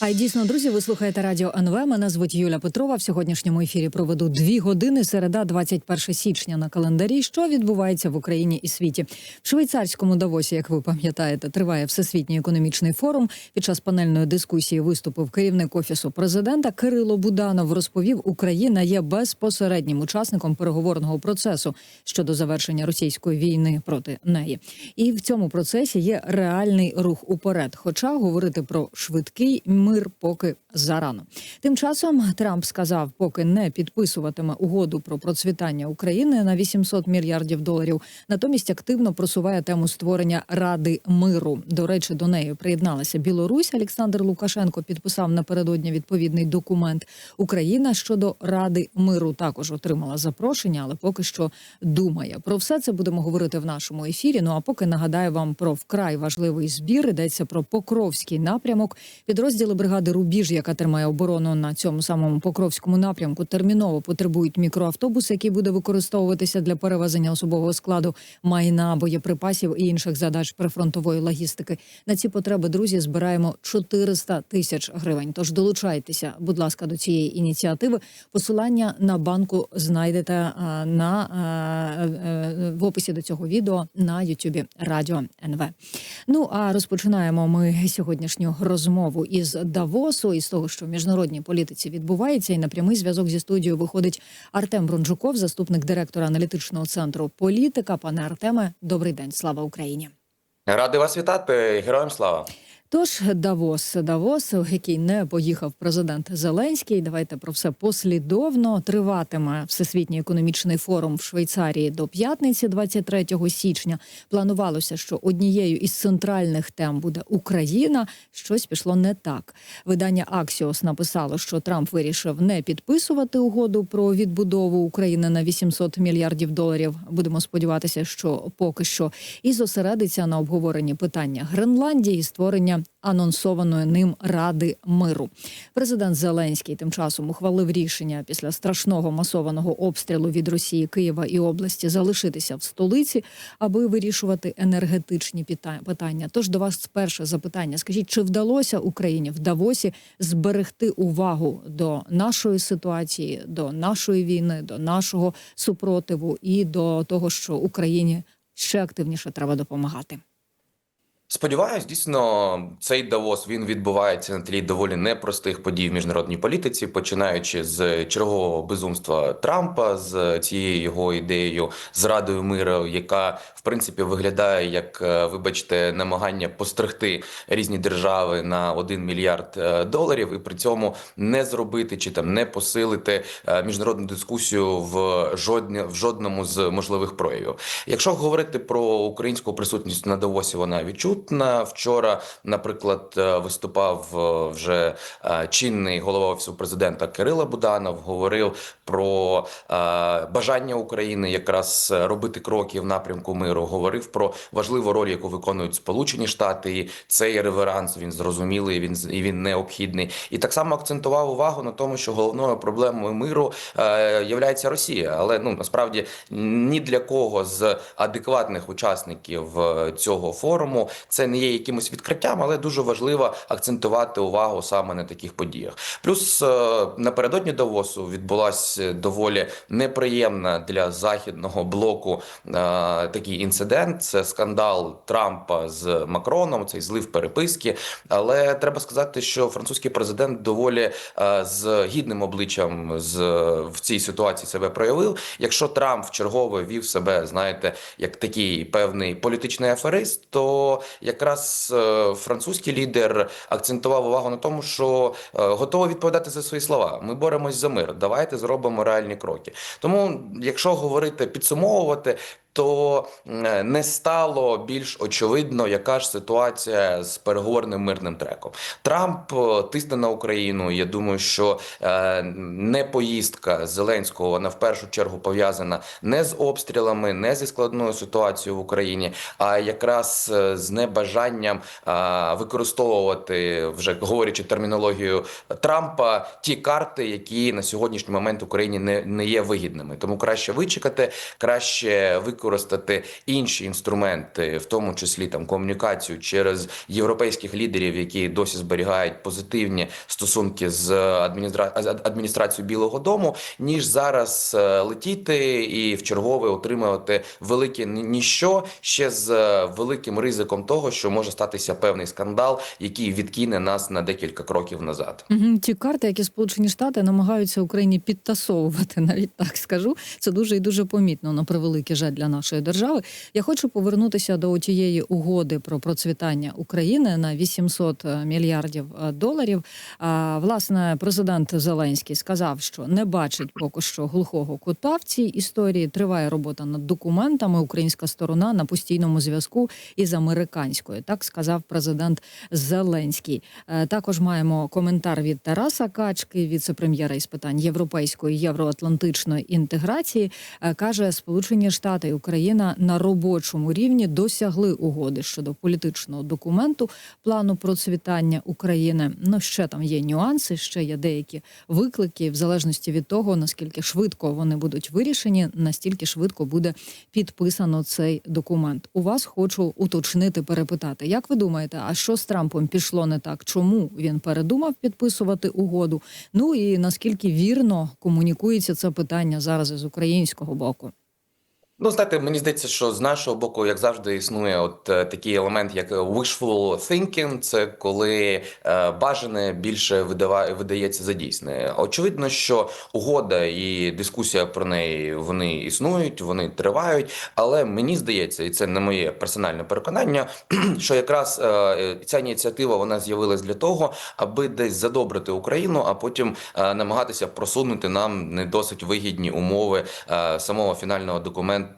А й дійсно, друзі, ви слухаєте радіо НВ. Мене звуть Юля Петрова. В сьогоднішньому ефірі проведу дві години. Середа, 21 січня на календарі. Що відбувається в Україні і світі в швейцарському Давосі, як ви пам'ятаєте, триває всесвітній економічний форум. Під час панельної дискусії виступив керівник офісу президента Кирило Буданов. Розповів, Україна є безпосереднім учасником переговорного процесу щодо завершення російської війни проти неї. І в цьому процесі є реальний рух уперед. Хоча говорити про швидкий мир поки зарано. Тим часом Трамп сказав, поки не підписуватиме угоду про процвітання України на 800 мільярдів доларів. Натомість активно просуває тему створення Ради миру. До речі, до неї приєдналася Білорусь. Олександр Лукашенко підписав напередодні відповідний документ. Україна щодо Ради миру також отримала запрошення, але поки що думає. Про все це будемо говорити в нашому ефірі. Ну а поки нагадаю вам про вкрай важливий збір. Йдеться про Покровський напрямок. Підрозділи бригади Рубіж, яка тримає оборону на цьому самому Покровському напрямку, терміново потребують мікроавтобус, який буде використовуватися для перевезення особового складу майна, боєприпасів і інших задач прифронтової логістики. На ці потреби друзі збираємо 400 тисяч гривень. Тож долучайтеся, будь ласка, до цієї ініціативи. Посилання на банку знайдете а, на е, в описі до цього відео на Ютубі Радіо НВ. Ну а розпочинаємо ми сьогоднішню розмову із Давосу, і з того, що в міжнародній політиці відбувається, і на прямий зв'язок зі студією виходить Артем Бронжуков, заступник директора аналітичного центру політика. Пане Артеме, добрий день, слава Україні. Радий вас вітати, героям слава. Тож Давос, Давос, в який не поїхав президент Зеленський. Давайте про все послідовно. Триватиме всесвітній економічний форум в Швейцарії до п'ятниці, 23 січня. Планувалося, що однією із центральних тем буде Україна. Щось пішло не так. Видання Аксіос написало, що Трамп вирішив не підписувати угоду про відбудову України на 800 мільярдів доларів. Будемо сподіватися, що поки що і зосередиться на обговоренні питання Гренландії створення анонсованої ним Ради миру. Президент Зеленський тим часом ухвалив рішення після страшного масованого обстрілу від Росії Києва і області залишитися в столиці, аби вирішувати енергетичні питання. Тож до вас перше запитання: скажіть, чи вдалося Україні в Давосі зберегти увагу до нашої ситуації, до нашої війни, до нашого супротиву і до того, що Україні ще активніше треба допомагати? Сподіваюсь, дійсно, цей Давос він відбувається на тлі доволі непростих подій в міжнародній політиці, починаючи з чергового безумства Трампа, з цією його ідеєю з радою миру, яка в принципі виглядає як, е, вибачте, намагання постригти різні держави на 1 мільярд е, доларів, і при цьому не зробити чи там не посилити е, міжнародну дискусію в жодні в жодному з можливих проявів. Якщо говорити про українську присутність на Давосі, вона відчутна. Вчора, наприклад, е, виступав е, вже е, чинний голова офісу президента Кирила Буданов. Говорив про бажання України якраз робити кроки в напрямку миру. Говорив про важливу роль, яку виконують Сполучені Штати. І цей реверанс він зрозумілий. Він і він необхідний. І так само акцентував увагу на тому, що головною проблемою миру являється Росія. Але ну насправді ні для кого з адекватних учасників цього форуму це не є якимось відкриттям, але дуже важливо акцентувати увагу саме на таких подіях. Плюс е, напередодні Давосу відбулася доволі неприємна для західного блоку е, такий інцидент. Це скандал Трампа з Макроном, цей злив переписки. Але треба сказати, що французький президент доволі е, з гідним обличчям з в цій ситуації себе проявив. Якщо Трамп вчергове вів себе, знаєте, як такий певний політичний аферист, то якраз е, французький лідер акцентував увагу на тому, що е, готовий відповідати за свої слова. Ми боремось за мир. Давайте зробимо реальні кроки. Тому, якщо говорити підсумовувати. То е, не стало більш очевидно, яка ж ситуація з переговорним мирним треком. Трамп е, тисне на Україну. Я думаю, що е, не поїздка Зеленського вона в першу чергу пов'язана не з обстрілами, не зі складною ситуацією в Україні, а якраз з небажанням використовувати вже говорячи термінологію Трампа ті карти, які на сьогоднішній момент Україні не, не є вигідними. Тому краще вичекати, краще використати використати інші інструменти, в тому числі там комунікацію через європейських лідерів, які досі зберігають позитивні стосунки з адміністра... адміністрацією Білого Дому, ніж зараз е, летіти і в чергове отримувати велике ні- ніщо ще з е, великим ризиком того, що може статися певний скандал, який відкине нас на декілька кроків назад. Мгм. Ті карти, які Сполучені Штати намагаються Україні підтасовувати, навіть так скажу, це дуже і дуже помітно на превеликий жаль для нашої держави. Я хочу повернутися до тієї угоди про процвітання України на 800 мільярдів е, доларів. А, власне, президент Зеленський сказав, що не бачить поки що глухого кута в цій історії. Триває робота над документами. Українська сторона на постійному зв'язку із американською. Так сказав президент Зеленський. Е, Також маємо коментар від Тараса Качки, віце-прем'єра із питань європейської євроатлантичної інтеграції. Е, Каже, Сполучені Штати і Україна на робочому рівні досягли угоди щодо політичного документу плану процвітання України. Ну ще там є нюанси, ще є деякі виклики, в залежності від того наскільки швидко вони будуть вирішені, настільки швидко буде підписано цей документ. У вас хочу уточнити, перепитати, як ви думаєте, а що з Трампом пішло не так? Чому він передумав підписувати угоду? Ну і наскільки вірно комунікується це питання зараз із українського боку? Ну, знаєте, мені здається, що з нашого боку, як завжди, існує от е, такий елемент, як wishful thinking, це коли е, бажане більше видава, видається за дійсне. Очевидно, що угода і дискусія про неї вони існують, вони тривають. Але мені здається, і це не моє персональне переконання, що якраз е, ця ініціатива вона з'явилась для того, аби десь задобрити Україну, а потім е, намагатися просунути нам не досить вигідні умови е, самого фінального документу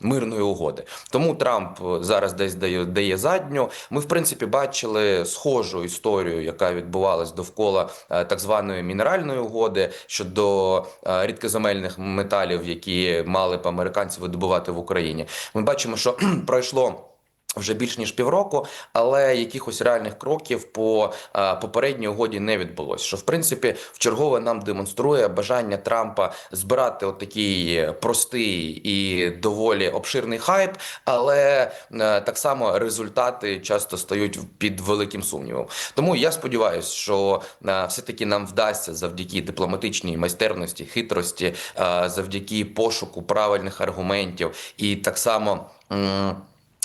мирної угоди. Тому Трамп зараз десь дає, дає задню. Ми, в принципі, бачили схожу історію, яка відбувалась довкола е, так званої мінеральної угоди щодо е, рідкоземельних металів, які мали б американці видобувати в Україні. Ми бачимо, що пройшло. Вже більш ніж півроку, але якихось реальних кроків по е, попередній угоді не відбулося. Що в принципі в чергове нам демонструє бажання Трампа збирати отакий простий і доволі обширний хайп, але е, так само результати часто стають під великим сумнівом. Тому я сподіваюся, що е, все таки нам вдасться завдяки дипломатичній майстерності, хитрості, е, завдяки пошуку правильних аргументів і так само.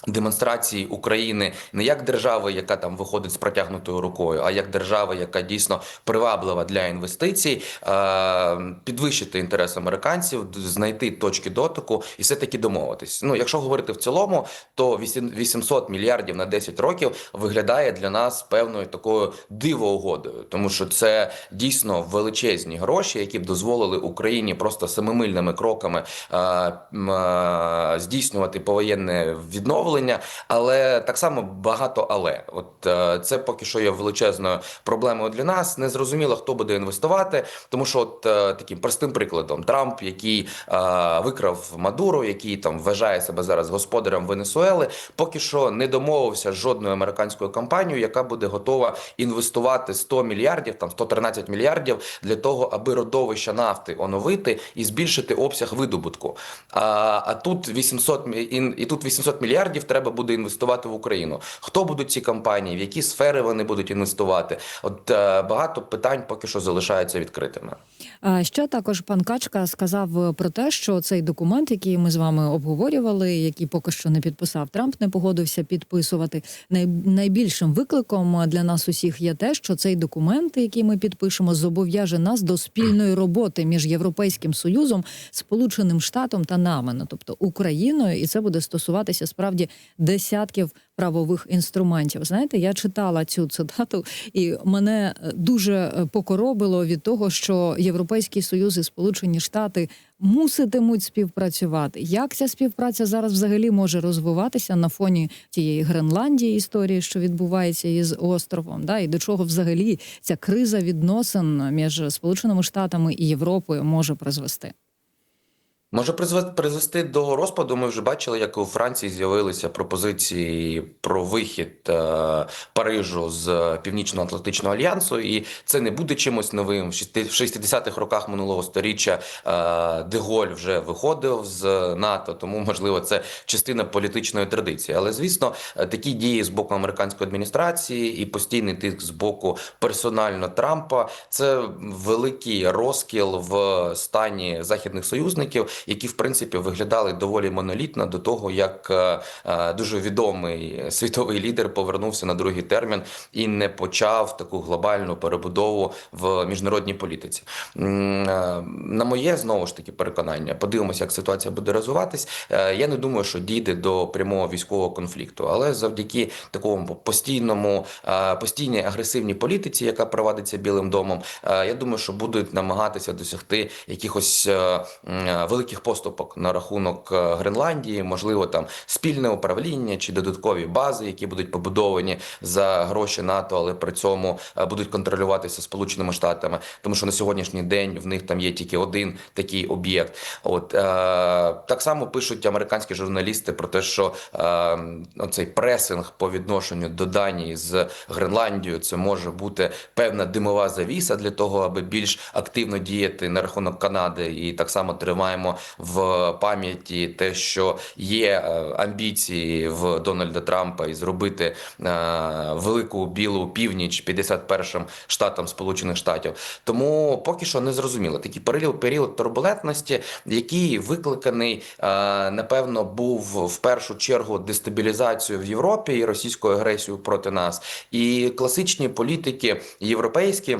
Демонстрації України не як держави, яка там виходить з протягнутою рукою, а як держава, яка дійсно приваблива для інвестицій, е, підвищити інтерес американців, знайти точки дотику і все таки домовитись. Ну, якщо говорити в цілому, то вісім- 800 мільярдів на 10 років виглядає для нас певною такою дивоугодою, тому що це дійсно величезні гроші, які б дозволили Україні просто семимильними кроками е, е, здійснювати повоєнне відновлення, але так само багато але. От е, це поки що є величезною проблемою для нас. Незрозуміло, хто буде інвестувати, тому що от е, таким простим прикладом Трамп, який е, викрав Мадуру, який там вважає себе зараз господарем Венесуели, поки що не домовився з жодною американською компанією, яка буде готова інвестувати 100 мільярдів, там 113 мільярдів для того, аби родовища нафти оновити і збільшити обсяг видобутку. А, а тут 800 мі- і, і тут 800 мільярдів треба буде інвестувати в Україну. Хто будуть ці компанії, в які сфери вони будуть інвестувати? От е, багато питань поки що залишаються відкритими. Ще також пан Качка сказав про те, що цей документ, який ми з вами обговорювали, який поки що не підписав Трамп, не погодився підписувати. Найбільшим викликом для нас усіх є те, що цей документ, який ми підпишемо, зобов'яже нас до спільної роботи між Європейським Союзом, Сполученим Штатом та нами, ну, тобто Україною, і це буде стосуватися справді десятків правових інструментів. Знаєте, я читала цю цитату, і мене е, дуже е, покоробило від того, що Європейський Союз і Сполучені Штати муситимуть співпрацювати. Як ця співпраця зараз взагалі може розвиватися на фоні тієї Гренландії історії, що відбувається із островом? Да, і до чого взагалі ця криза відносин між Сполученими Штатами і Європою може призвести? Може призве- призвести до розпаду. Ми вже бачили, як у Франції з'явилися пропозиції про вихід е, Парижу з Північно-Атлантичного альянсу, і це не буде чимось новим. В 60-х роках минулого сторіччя е, Деголь вже виходив з НАТО, тому можливо це частина політичної традиції. Але звісно, е, такі дії з боку американської адміністрації і постійний тиск з боку персонально Трампа це великий розкіл в стані західних союзників, які в принципі виглядали доволі монолітно до того, як е, е, дуже відомий світовий лідер повернувся на другий термін і не почав таку глобальну перебудову в міжнародній політиці. Е, На моє знову ж таки переконання, подивимося, як ситуація буде розвиватись. Я не думаю, що дійде до прямого військового конфлікту, але завдяки такому постійному постійній агресивній політиці, яка провадиться Білим домом, я думаю, що будуть намагатися досягти якихось е, великих поступок на рахунок е, Гренландії, можливо, там спільне управління чи додаткові бази, які будуть побудовані за гроші НАТО, але при цьому е, будуть контролюватися Сполученими Штатами, тому що на сьогоднішній день в них там є тільки один такий об'єкт. От е, так само пишуть американські журналісти про те, що е, цей пресинг по відношенню до Данії з Гренландією це може бути певна димова завіса для того, аби більш активно діяти на рахунок Канади, і так само тримаємо в пам'яті те, що є е, амбіції в Дональда Трампа і зробити е, велику білу північ 51-м штатом Сполучених Штатів. Тому поки що не зрозуміло. Такий період, період турбулентності, який викликаний, е, напевно, був в першу чергу дестабілізацією в Європі і російською агресією проти нас. І класичні політики європейські.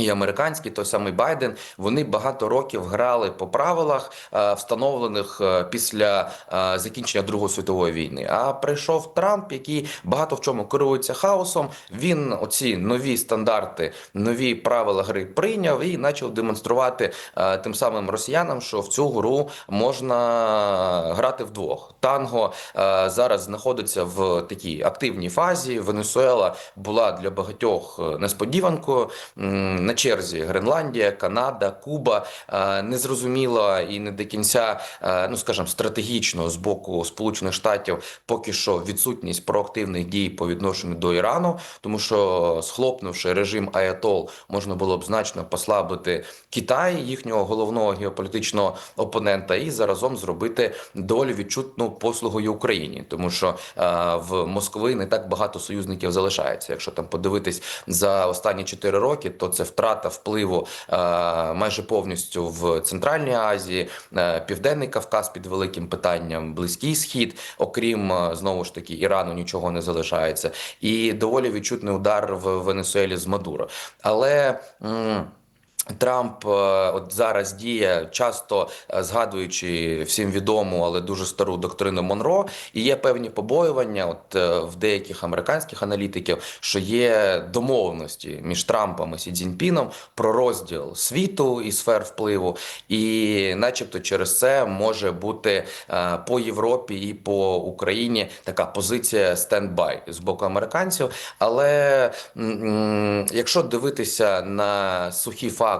І американський той самий Байден вони багато років грали по правилах, е, встановлених е, після е, закінчення Другої світової війни. А прийшов Трамп, який багато в чому керується хаосом. Він оці нові стандарти, нові правила гри прийняв і почав демонструвати тим самим росіянам, що в цю гру можна грати вдвох. Танго зараз знаходиться в такій активній фазі. Венесуела була для багатьох несподіванкою. На черзі Гренландія, Канада, Куба Е, незрозуміло і не до кінця, е, ну скажімо, стратегічно з боку Сполучених Штатів поки що відсутність проактивних дій по відношенню до Ірану, тому що схлопнувши режим Аятол, можна було б значно послабити Китай, їхнього головного геополітичного опонента, і заразом зробити доволі відчутну послугою Україні, тому що е, в Москви не так багато союзників залишається. Якщо там подивитись за останні 4 роки, то це втрата впливу е, майже повністю в Центральній Азії, е, Південний Кавказ під великим питанням, Близький Схід, окрім е, знову ж таки Ірану, нічого не залишається, і доволі відчутний удар в Венесуелі з Мадуро. Але Трамп е, от зараз діє часто е, згадуючи всім відому, але дуже стару доктрину Монро, і є певні побоювання, от е, в деяких американських аналітиків, що є домовленості між Трампом і Сі Цзіньпіном про розділ світу і сфер впливу, і, начебто, через це може бути по Європі і по Україні така позиція стендбай з боку американців. Але якщо дивитися на сухі факти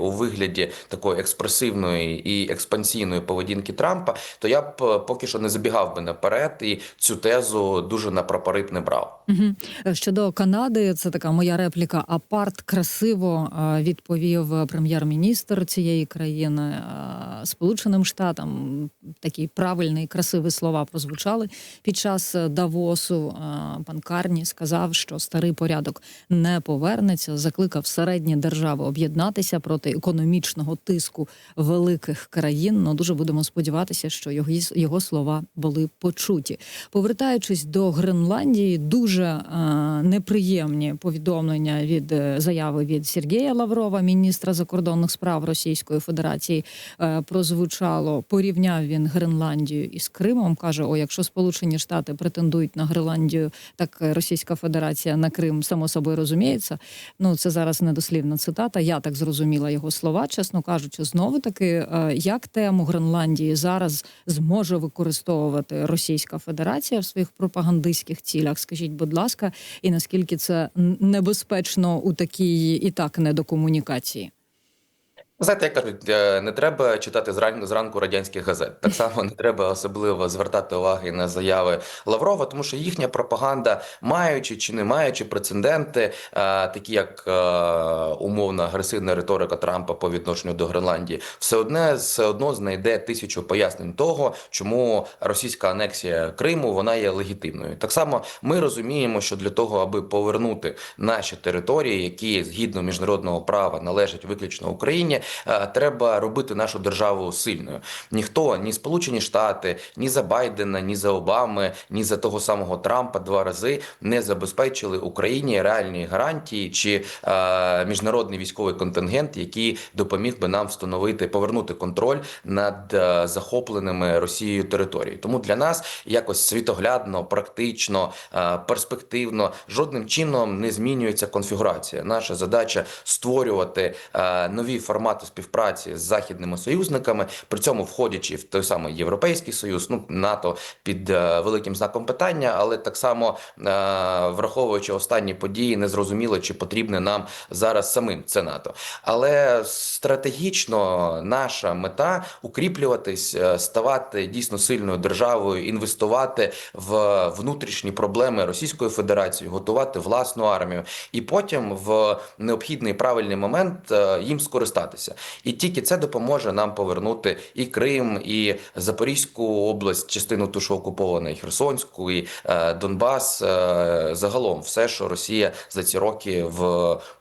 у вигляді такої експресивної і експансійної поведінки Трампа, то я б е, поки що не забігав би наперед і цю тезу дуже на прапорит не брав. Угу. Щодо Канади, це така моя репліка. Апарт красиво е, відповів прем'єр-міністр цієї країни Сполученим Штатам. Такі правильні, красиві слова прозвучали під час Давосу. Пан Карні сказав, що старий порядок не повернеться. Закликав середні держави об'єднатися проти економічного тиску великих країн. Ну дуже будемо сподіватися, що його його слова були почуті. Повертаючись до Гренландії, дуже е, неприємні повідомлення від е, заяви від Сергія Лаврова, міністра закордонних справ Російської Федерації, е, прозвучало. Порівняв він Гренландію із Кримом. каже: О, якщо Сполучені Штати претендують на Гренландію, так Російська Федерація на Крим само собою розуміється. Ну це зараз недослівна цитата. Я так зрозуміла його слова, чесно кажучи, знову таки, е, як тему Гренландії зараз зможе використовувати Російська Федерація в своїх пропагандистських цілях? Скажіть, будь ласка, і наскільки це небезпечно у такій і так недокомунікації? Знаєте, як кажуть, е, не треба читати зран- зранку радянських газет. Так само не треба особливо звертати уваги на заяви Лаврова, тому що їхня пропаганда, маючи чи не маючи прецеденти, е, такі як е, умовна агресивна риторика Трампа по відношенню до Гренландії, все одне все одно знайде тисячу пояснень того, чому російська анексія Криму вона є легітимною. Так само ми розуміємо, що для того, аби повернути наші території, які згідно міжнародного права належать виключно Україні, треба робити нашу державу сильною. Ніхто, ні Сполучені Штати, ні за Байдена, ні за Обами, ні за того самого Трампа два рази не забезпечили Україні реальні гарантії чи е, міжнародний військовий контингент, який допоміг би нам встановити повернути контроль над е, захопленими Росією територією. Тому для нас якось світоглядно, практично, е, перспективно жодним чином не змінюється конфігурація. Наша задача створювати е, нові формати співпраці з західними союзниками, при цьому входячи в той самий Європейський Союз, ну НАТО під е, великим знаком питання, але так само е, враховуючи останні події, не зрозуміло, чи потрібне нам зараз самим це НАТО. Але стратегічно наша мета укріплюватись, е, ставати дійсно сильною державою, інвестувати в внутрішні проблеми Російської Федерації, готувати власну армію, і потім в необхідний правильний момент їм скористатися. І тільки це допоможе нам повернути і Крим, і Запорізьку область, частину ту, що окупована, і Херсонську, і е, Донбас. е, Загалом, все, що Росія за ці роки в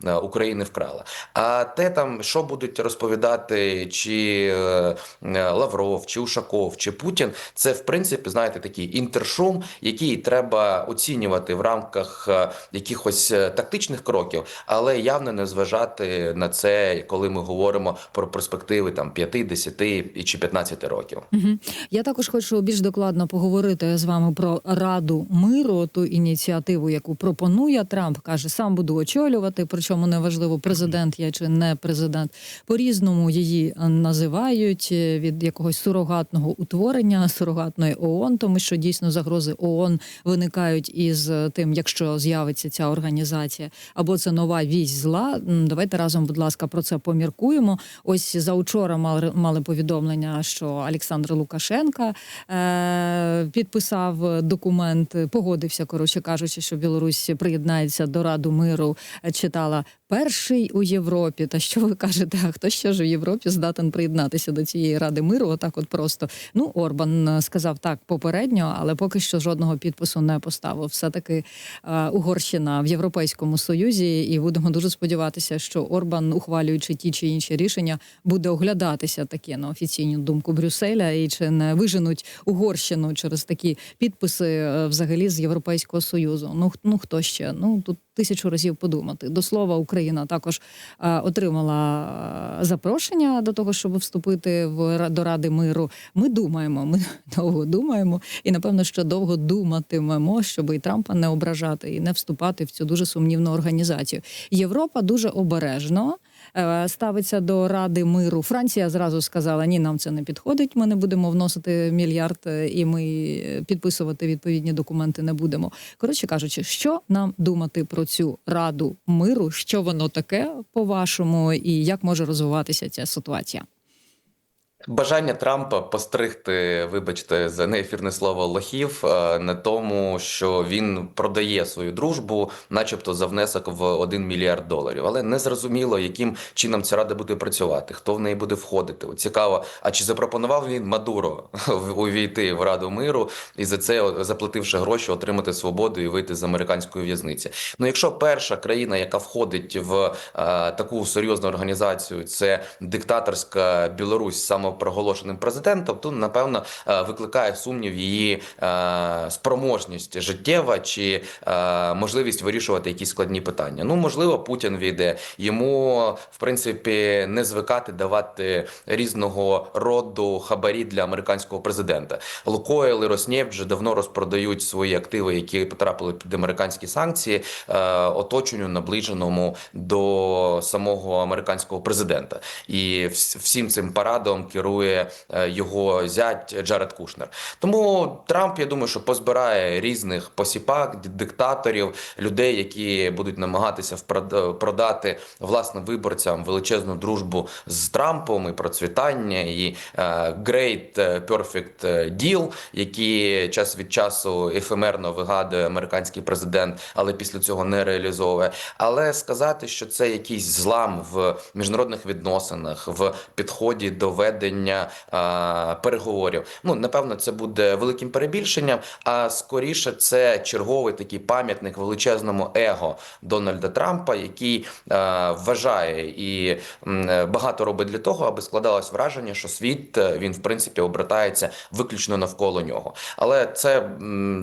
е, Україні вкрала. А те там, що будуть розповідати, чи е, е, Лавров, чи Ушаков, чи Путін, це в принципі, знаєте, такий інтершум, який треба оцінювати в рамках е, якихось е, тактичних кроків, але явно не зважати на це, коли ми говоримо про перспективи там 5, 10 і чи 15 років. Мгм. Я також хочу більш докладно поговорити з вами про Раду миру, ту ініціативу, яку пропонує Трамп. каже, сам буду очолювати. Причому неважливо, президент я чи не президент. По різному її називають е, від якогось сурогатного утворення, сурогатної ООН, тому що дійсно загрози ООН виникають із тим, якщо з'явиться ця організація, або це нова вісь зла. Давайте разом, будь ласка, про це поміркуємо. Ось заучора мали, мали повідомлення, що Олександр Лукашенка е, підписав документ, погодився, коротше кажучи, що Білорусь приєднається до Раду миру. Читала перший у Європі. Та що ви кажете? А хто ще ж у Європі здатен приєднатися до цієї ради миру? Отак, от просто ну Орбан е, сказав так попередньо, але поки що жодного підпису не поставив. Все таки е, Угорщина в Європейському Союзі, і будемо дуже сподіватися, що Орбан, ухвалюючи ті чи інші рішення, буде оглядатися таке на офіційну думку Брюсселя, і чи не виженуть Угорщину через такі підписи е, взагалі з Європейського союзу. Ну ну хто ще? Ну тут тисячу разів подумати. До слова, Україна також е, отримала е, запрошення до того, щоб вступити в до Ради миру. Ми думаємо, ми довго думаємо, і напевно, що довго думатимемо, щоб і Трампа не ображати і не вступати в цю дуже сумнівну організацію. Європа дуже обережно. Е, Ставиться до Ради миру. Франція зразу сказала: ні, нам це не підходить. Ми не будемо вносити мільярд, е, і ми е, підписувати відповідні документи не будемо. Коротше кажучи, що нам думати про цю раду миру? Що воно таке по-вашому, і як може розвиватися ця ситуація? Бажання Трампа постригти, вибачте, за неефірне слово лохів е, на тому, що він продає свою дружбу, начебто за внесок в 1 мільярд доларів. Але не зрозуміло, яким чином ця рада буде працювати, хто в неї буде входити. Цікаво, а чи запропонував він Мадуро увійти в Раду миру і за це, заплативши гроші, отримати свободу і вийти з американської в'язниці? Ну, якщо перша країна, яка входить в е, таку серйозну організацію, це диктаторська Білорусь з самопроголошеним президентом, то напевно е, викликає сумнів її е, спроможність життєва чи е, можливість вирішувати якісь складні питання. Ну можливо, Путін війде йому в принципі не звикати давати різного роду хабарі для американського президента. Лукойл і Роснефть вже давно розпродають свої активи, які потрапили під американські санкції, оточенню наближеному до самого американського президента, і всім цим парадом керує керує е, його зять Джаред Кушнер. Тому Трамп, я думаю, що позбирає різних посіпак, диктаторів, людей, які будуть намагатися впрод- продати власне виборцям величезну дружбу з Трампом і процвітання, і е, Great е, Perfect Deal, які час від часу ефемерно вигадує американський президент, але після цього не реалізовує. Але сказати, що це якийсь злам в міжнародних відносинах, в підході до ведення а, переговорів. Ну напевно, це буде великим перебільшенням. А скоріше, це черговий такий пам'ятник величезному его Дональда Трампа, який а, вважає і багато робить для того, аби складалось враження, що світ е, він в принципі обертається виключно навколо нього. Але це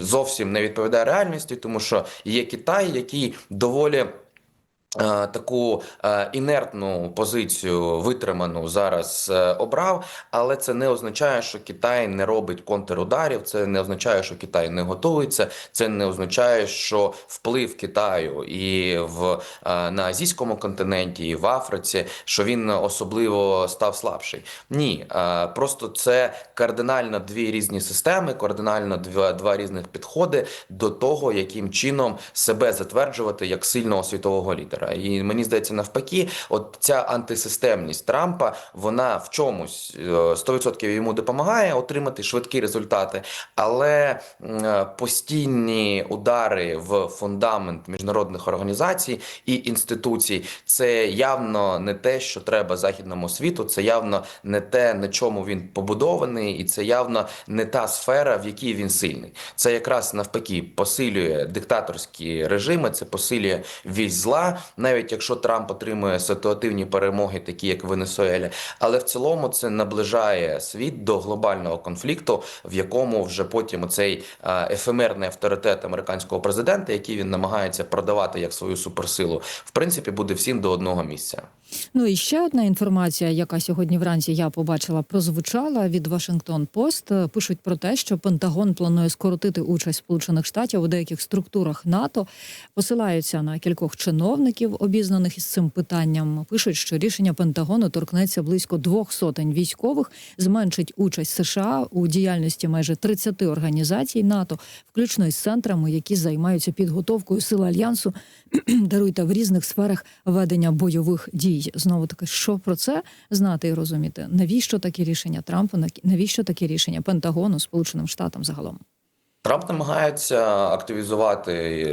зовсім не відповідає реальності, тому що є Китай, який доволі. Е, Таку е, інертну позицію витриману зараз е, обрав, але це не означає, що Китай не робить контрударів. Це не означає, що Китай не готується. Це не означає, що вплив Китаю і в на азійському континенті, і в Африці, що він особливо став слабший. Ні, просто це кардинально дві різні системи, кардинально два, два різних підходи до того, яким чином себе затверджувати як сильного світового лідера. І мені здається, навпаки, от ця антисистемність Трампа, вона в чомусь е, 100% йому допомагає отримати швидкі результати, але е, постійні удари в фундамент міжнародних організацій і інституцій це явно не те, що треба західному світу. Це явно не те, на чому він побудований, і це явно не та сфера, в якій він сильний. Це якраз навпаки посилює диктаторські режими, це посилює вісь зла, навіть якщо Трамп отримує ситуативні перемоги, такі як Венесуелі. Але в цілому це наближає світ до глобального конфлікту, в якому вже потім цей ефемерний авторитет американського президента, який він намагається продавати як свою суперсилу, в принципі, буде всім до одного місця. Ну і ще одна інформація, яка сьогодні вранці я побачила, прозвучала від Вашингтон Пост. Пишуть про те, що Пентагон планує скоротити участь Сполучених Штатів у деяких структурах НАТО. Посилаються на кількох чиновників, обізнаних із цим питанням. Пишуть, що рішення Пентагону торкнеться близько двох сотень військових, зменшить участь США у діяльності майже 30 організацій НАТО, включно із центрами, які займаються підготовкою сил альянсу, даруйте в різних сферах ведення бойових дій. Знову таки, що про це знати і розуміти? Навіщо такі рішення Трампу? Навіщо такі рішення Пентагону Сполученим Штатам загалом? Трамп намагається активізувати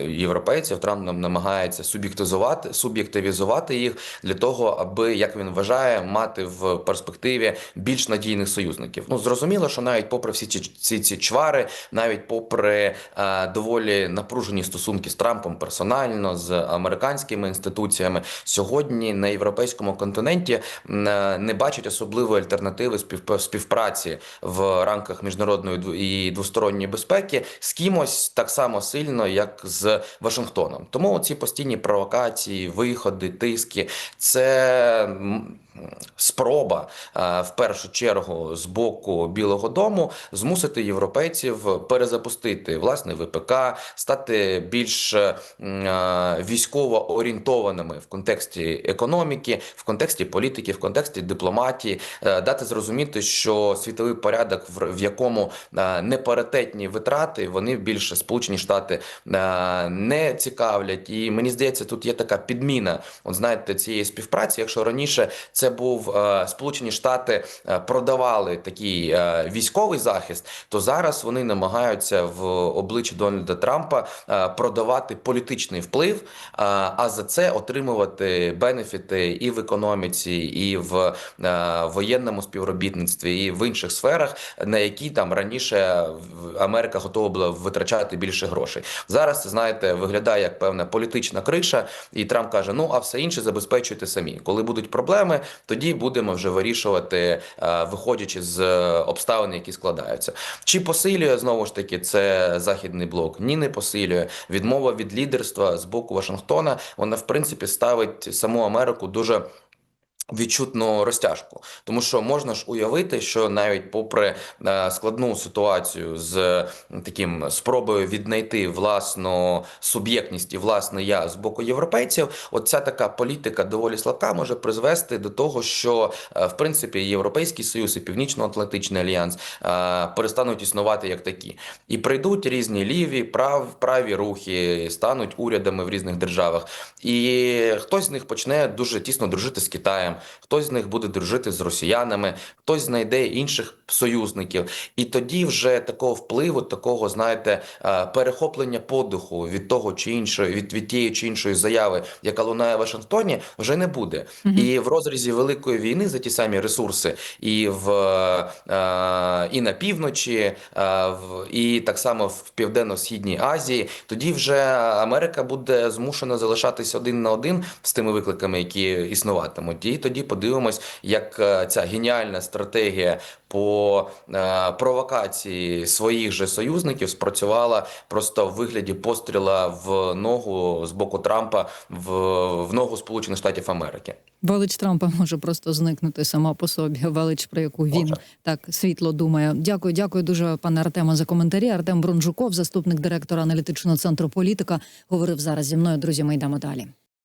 європейців. Трамп нам намагається суб'єктизувати, суб'єктивізувати їх для того, аби як він вважає, мати в перспективі більш надійних союзників. Ну зрозуміло, що навіть попри всі ці ці, ці чвари, навіть попри е, доволі напружені стосунки з Трампом персонально з американськими інституціями, сьогодні на європейському континенті е, не бачать особливої альтернативи спів, співпраці в рамках міжнародної і двосторонньої безпеки з кимось так само сильно, як з Вашингтоном. Тому ці постійні провокації, виходи, тиски це. Спроба в першу чергу з боку Білого Дому змусити європейців перезапустити власне ВПК, стати більш військово орієнтованими в контексті економіки, в контексті політики, в контексті дипломатії, дати зрозуміти, що світовий порядок, в якому непаритетні витрати, вони більше Сполучені Штати не цікавлять. І мені здається, тут є така підміна. От знаєте, цієї співпраці, якщо раніше це був е, Сполучені Штати е, продавали такий е, військовий захист, то зараз вони намагаються в обличчі Дональда Трампа продавати політичний вплив, а за це отримувати бенефіти і в економіці, і в воєнному співробітництві, і в інших сферах, на які там раніше Америка готова була витрачати більше грошей. Зараз знаєте, виглядає як певна політична криша, і Трамп каже: ну а все інше забезпечуйте самі, коли будуть проблеми тоді будемо вже вирішувати, е, виходячи з обставин, які складаються. Чи посилює знову ж таки це західний блок? Ні, не посилює. Відмова від лідерства з боку Вашингтона. Вона в принципі ставить саму Америку дуже. Відчутну розтяжку, тому що можна ж уявити, що навіть попри е, складну ситуацію з е, таким спробою віднайти власну суб'єктність і власне я з боку європейців, оця така політика доволі слабка може призвести до того, що е, в принципі Європейський Союз і Північно-Атлантичний альянс перестануть існувати як такі, і прийдуть різні ліві, прав, праві рухи, стануть урядами в різних державах, і хтось з них почне дуже тісно дружити з Китаєм. Хтось з них буде дружити з росіянами, хтось знайде інших союзників, і тоді вже такого впливу, такого знаєте, е, перехоплення подиху від того чи іншої, від, від тієї чи іншої заяви, яка лунає в Вашингтоні, вже не буде. Мгм. І в розрізі великої війни за ті самі ресурси, і в е, і на півночі, е, в і так само в південно-східній Азії, тоді вже Америка буде змушена залишатись один на один з тими викликами, які існуватимуть. І тоді подивимось, як е, ця геніальна стратегія по е, провокації своїх же союзників спрацювала просто в вигляді постріла в ногу з боку Трампа в, в ногу Сполучених Штатів Америки. Велич Трампа може просто зникнути сама по собі. Велич, про яку він Може. так світло думає. Дякую, дякую дуже, пане Артема, за коментарі. Артем Бронжуков, заступник директора аналітичного центру політика, говорив зараз зі мною. Друзі, ми йдемо далі.